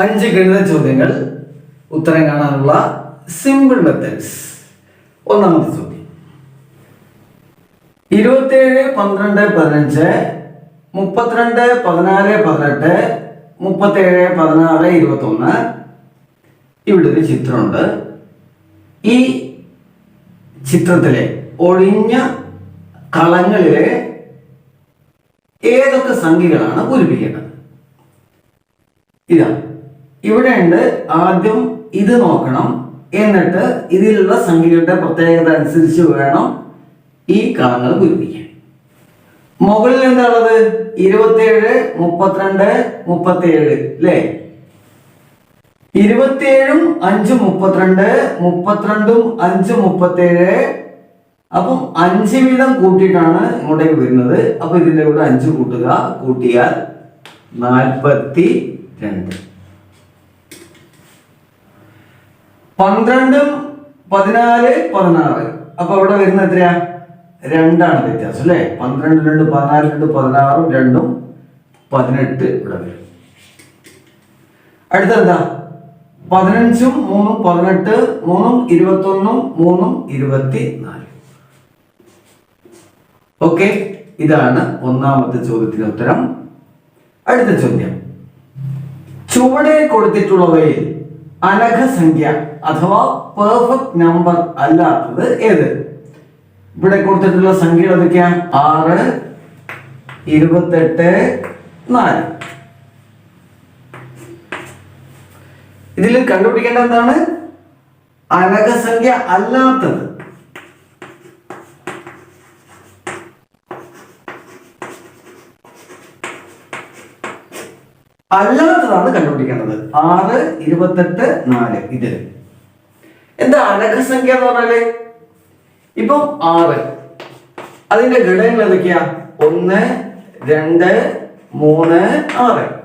അഞ്ച് ഗണിത ചോദ്യങ്ങൾ ഉത്തരം കാണാനുള്ള സിമ്പിൾ മെത്തേഡ്സ് ഒന്നാമത്തെ ചോദ്യം. ഇരുപത്തിയേഴ് പന്ത്രണ്ട് പതിനഞ്ച് മുപ്പത്തിരണ്ട് പതിനാല് പതിനെട്ട് മുപ്പത്തേഴ് പതിനാറ് ഇരുപത്തൊന്ന്. ഇവിടെ ഒരു ചിത്രമുണ്ട്. ഈ ചിത്രത്തിലെ ഒഴിഞ്ഞ കളങ്ങളിലെ ഏതൊക്കെ സംഖ്യകളാണ് പൂരിപ്പിക്കേണ്ടത് ഇതാ. ഇവിടെ ഉണ്ട് ആദ്യം ഇത് നോക്കണം. എന്നിട്ട് ഇതിലുള്ള സംഖ്യയുടെ പ്രത്യേകത അനുസരിച്ച് വേണം ഈ കളങ്ങൾ പൂരിപ്പിക്കാൻ. മുകളിൽ എന്താണുള്ളത്? ഇരുപത്തിയേഴ് മുപ്പത്തിരണ്ട് മുപ്പത്തിയേഴ് അല്ലേ ഇരുപത്തിയേഴും അഞ്ച് മുപ്പത്തിരണ്ട് മുപ്പത്തിരണ്ടും അഞ്ച് മുപ്പത്തിയേഴ്. അപ്പം അഞ്ച് വീതം കൂട്ടിയിട്ടാണ് ഇങ്ങോട്ടേക്ക് വരുന്നത്. അപ്പൊ ഇതിന്റെ കൂടെ അഞ്ച് കൂട്ടുക. കൂട്ടിയാൽ നാൽപ്പത്തി രണ്ട് പന്ത്രണ്ടും പതിനാല് പതിനാറ്. അപ്പൊ അവിടെ വരുന്ന എത്രയാ? രണ്ടാണ് വ്യത്യാസം അല്ലേ? പന്ത്രണ്ട് രണ്ട് പതിനാല് രണ്ട് പതിനാറും രണ്ടും പതിനെട്ട് ഇവിടെ വരും. അടുത്തെന്താ പതിനഞ്ചും മൂന്നും പതിനെട്ട് മൂന്നും ഇരുപത്തൊന്നും മൂന്നും ഇരുപത്തി നാല് ഓക്കെ ഇതാണ് ഒന്നാമത്തെ ചോദ്യത്തിന് ഉത്തരം. അടുത്ത ചോദ്യം. ചുവടെ കൊടുത്തിട്ടുള്ളവയിൽ അനഘസംഖ്യ അഥവാ പെർഫെക്റ്റ് നമ്പർ അല്ലാത്തത് ഏത്? ഇവിടെ കൊടുത്തിട്ടുള്ള സംഖ്യകൾ ഏതൊക്കെയാ? ആറ് ഇരുപത്തെട്ട് നാല്. ഇതിൽ കണ്ടുപിടിക്കേണ്ട എന്താണ്? അനഘസംഖ്യ അല്ലാത്തത്. അല്ലാത്തതാണ് കണ്ടുപിടിക്കേണ്ടത്. ആറ് ഇരുപത്തെട്ട് നാല്. ഇത്. എന്താ അനഘസംഖ്യ എന്ന് പറഞ്ഞാൽ? ഇപ്പം ആറ്. അതിന്റെ ഘടകങ്ങൾ എന്തൊക്കെയാ ഒന്ന് രണ്ട് മൂന്ന് ആറ്.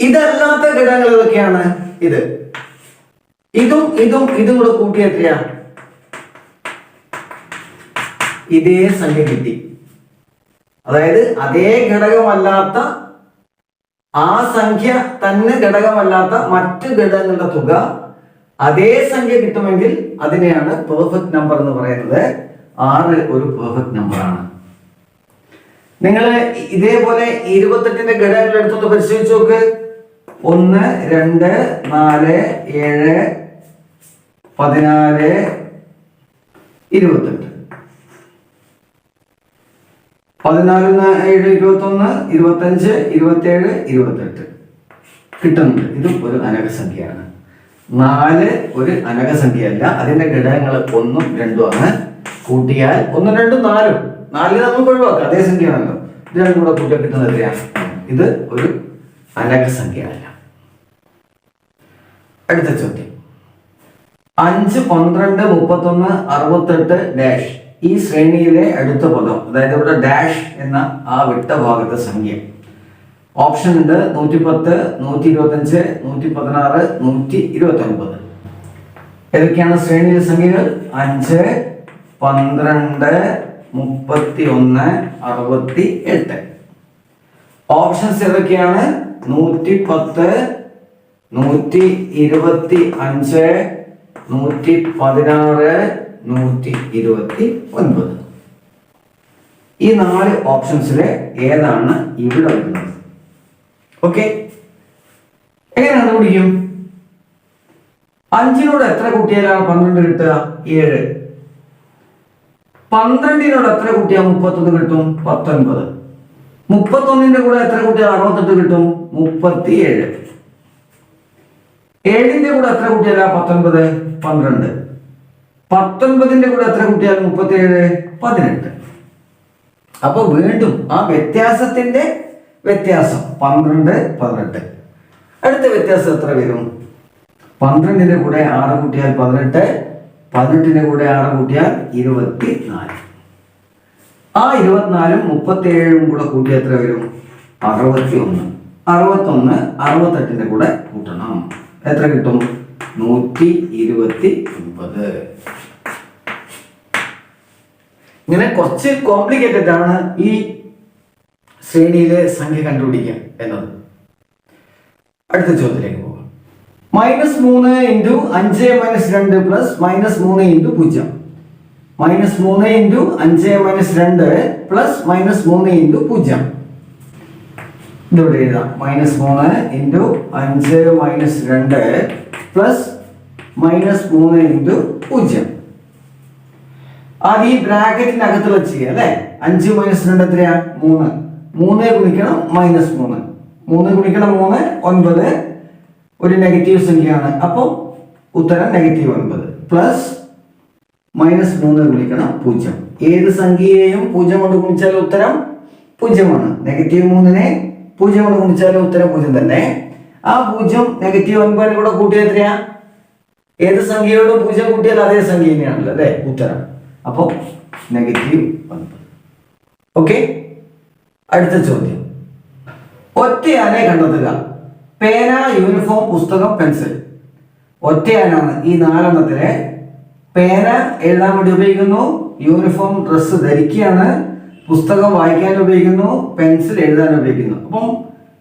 ഇതല്ലാത്ത ഘടകങ്ങൾ ഏതൊക്കെയാണ്? ഇത്. ഇതും ഇതും ഇതും കൂടെ കൂട്ടിയ ഇതേ സംഖ്യ കിട്ടി. അതായത് അതേ ഘടകമല്ലാത്ത ആ സംഖ്യ തന്നെ ഘടകമല്ലാത്ത മറ്റ് ഘടകങ്ങളുടെ തുക അതേ സംഖ്യ കിട്ടുമെങ്കിൽ അതിനെയാണ് പെർഫെക്റ്റ് നമ്പർ എന്ന് പറയുന്നത്. ആറ് ഒരു പെർഫെക്റ്റ് നമ്പറാണ് നിങ്ങൾ ഇതേപോലെ ഇരുപത്തെട്ടിന്റെ ഘടകങ്ങൾ എടുത്തൊന്ന് പരിശോധിച്ച് നോക്ക്. ഒന്ന് രണ്ട് നാല് ഏഴ് പതിനാല് ഇരുപത്തെട്ട്. പതിനാലിന് ഏഴ് ഇരുപത്തൊന്ന് ഇരുപത്തഞ്ച് ഇരുപത്തേഴ് ഇരുപത്തെട്ട്. കിട്ടുന്നുണ്ട്. ഇത് ഒരു അനകസംഖ്യയാണ് നാല് ഒരു അനകസംഖ്യയല്ല അതിന്റെ ഘടകങ്ങൾ ഒന്നും രണ്ടും ആണ്. കൂട്ടിയാൽ ഒന്നും രണ്ടും നാലും. നാലിന് നമുക്ക് ഒഴിവാക്കാം. അതേ സംഖ്യയാണല്ലോ. ഇത് രണ്ടും കൂടെ കൂട്ടിയാൽ കിട്ടുന്നത് എത്രയാണ്? ഇത് ഒരു അനകസംഖ്യയല്ല അടുത്ത ചോദ്യം. അഞ്ച് പന്ത്രണ്ട് മുപ്പത്തൊന്ന് അറുപത്തെട്ട് ഡാഷ്. ഈ ശ്രേണിയിലെ അടുത്ത പദം അതായത് ഇവിടെ ഡാഷ് എന്ന ആ വിട്ട ഭാഗത്തെ സംഖ്യ. ഓപ്ഷൻ ഉണ്ട് നൂറ്റി പത്ത് നൂറ്റി ഇരുപത്തഞ്ച് നൂറ്റി പതിനാറ് നൂറ്റി ഇരുപത്തി ഒൻപത് ഏതൊക്കെയാണ് ശ്രേണിയിലെ സംഖ്യകൾ? അഞ്ച് പന്ത്രണ്ട് മുപ്പത്തി ഒന്ന് അറുപത്തി എട്ട് ഓപ്ഷൻസ് ഏതൊക്കെയാണ്? നൂറ്റി പത്ത് നൂറ്റി ഇരുപത്തി അഞ്ച് നൂറ്റി പതിനാറ് നൂറ്റി ഇരുപത്തി ഒൻപത് ഈ നാല് ഓപ്ഷൻസിലെ ഏതാണ് ഇവിടെ വരുന്നത്? ഓക്കെ. എങ്ങനെ കണ്ടുപിടിക്കും? അഞ്ചിനോട് എത്ര കൂട്ടിയാലാണ് പന്ത്രണ്ട് കിട്ടുക? ഏഴ്. പന്ത്രണ്ടിനോട് എത്ര കുട്ടിയാ മുപ്പത്തൊന്ന് കിട്ടും? പത്തൊൻപത്. മുപ്പത്തൊന്നിന്റെ കൂടെ എത്ര കൂട്ടിയാൽ അറുപത്തെട്ട് കിട്ടും? മുപ്പത്തി ഏഴ് ഏഴിന്റെ കൂടെ എത്ര കൂട്ടിയാലാ പത്തൊൻപത്? പന്ത്രണ്ട്. പത്തൊൻപതിന്റെ കൂടെ എത്ര കുട്ടിയാണ് മുപ്പത്തി ഏഴ് പതിനെട്ട്. അപ്പൊ വീണ്ടും ആ വ്യത്യാസത്തിന്റെ വ്യത്യാസം. പന്ത്രണ്ട് പതിനെട്ട്. അടുത്ത വ്യത്യാസം എത്ര വരും? പന്ത്രണ്ടിന്റെ കൂടെ ആറ് കൂട്ടിയാൽ പതിനെട്ട് പതിനെട്ടിന്റെ കൂടെ ആറ് കൂട്ടിയാൽ ഇരുപത്തി നാല് ആ ഇരുപത്തിനാലും മുപ്പത്തി ഏഴും കൂടെ കൂട്ടി എത്ര വരും? അറുപത്തി ഒന്ന് അറുപത്തൊന്ന് അറുപത്തെട്ടിന്റെ കൂടെ കൂട്ടണം. എത്ര കിട്ടും? നൂറ്റി ഇരുപത്തി ഒൻപത്. ഇങ്ങനെ കുറച്ച് കോംപ്ലിക്കേറ്റഡ് ആണ് ഈ ശ്രേണിയിലെ സംഖ്യ കണ്ടുപിടിക്കുക എന്നത്. അടുത്ത ചോദ്യത്തിലേക്ക് പോകാം മൈനസ് മൂന്ന് ഇന്റു അഞ്ച് മൈനസ് രണ്ട് പ്ലസ് മൈനസ് മൂന്ന് ഇന്റു പൂജ്യം. മൈനസ് മൂന്ന് ഇന്റു അഞ്ച് മൈനസ് രണ്ട് പ്ലസ് മൈനസ് മൂന്ന് ഇന്റു പൂജ്യം. ഇതിവിടെ എഴുതാം. മൈനസ് മൂന്ന് ഇന്റു അഞ്ച് മൈനസ് രണ്ട് പ്ലസ് മൈനസ് മൂന്ന് ഇന്റു പൂജ്യം. ആദ്യം ഈ ബ്രാക്കറ്റിനകത്ത് വെച്ച് അല്ലേ? അഞ്ച് മൈനസ് രണ്ട് എത്രയാ? മൂന്ന്. മൂന്ന് ഗുണിക്കണം മൈനസ് മൂന്ന്. മൂന്ന് ഗുണിക്കണം മൂന്ന് ഒൻപത്. ഒരു നെഗറ്റീവ് സംഖ്യയാണ്. അപ്പോൾ ഉത്തരം നെഗറ്റീവ് ഒൻപത്. പ്ലസ് മൈനസ് മൂന്ന് ഗുണിക്കണം പൂജ്യം. ഏത് സംഖ്യയെയും പൂജ്യം കൊണ്ട് ഗുണിച്ചാൽ ഉത്തരം പൂജ്യമാണ്. നെഗറ്റീവ് മൂന്നിനെ പൂജ്യം കൊണ്ട് ഗുണിച്ചാൽ ഉത്തരം പൂജ്യം തന്നെ. ആ പൂജ്യം നെഗറ്റീവ് ഒൻപതിനെ കൂടെ കൂട്ടിയാൽ എത്രയാ? ഏത് സംഖ്യയോടും പൂജ്യം കൂട്ടിയാൽ അതേ സംഖ്യ തന്നെയാണല്ലോ അല്ലേ? ഉത്തരം. അപ്പോൾ നെഗറ്റീവ് ഒൻപത് ഓക്കെ? അടുത്ത ചോദ്യം. ഒറ്റയാനെ കണ്ടെത്തുക. പേന യൂണിഫോം പുസ്തകം പെൻസിൽ. ഒറ്റയാനാണ് ഈ നാലെണ്ണത്തിലെ പേന എഴുതാൻ വേണ്ടി ഉപയോഗിക്കുന്നു യൂണിഫോം ഡ്രസ് ധരിക്കുകയാണ് പുസ്തകം വായിക്കാൻ ഉപയോഗിക്കുന്നു പെൻസിൽ എഴുതാൻ ഉപയോഗിക്കുന്നു. അപ്പം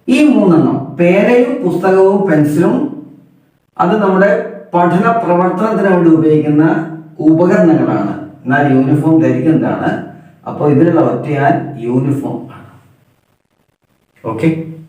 ഈ മൂന്നെണ്ണം പേനയും പുസ്തകവും പെൻസിലും അത് നമ്മുടെ പഠന പ്രവർത്തനത്തിന് വേണ്ടി ഉപയോഗിക്കുന്ന ഉപകരണങ്ങളാണ്. എന്നാൽ യൂണിഫോം ധരിക്കുന്നതാണ് അപ്പോൾ ഇതിലുള്ള ഒറ്റയാൻ യൂണിഫോം ആണ്. ഓക്കെ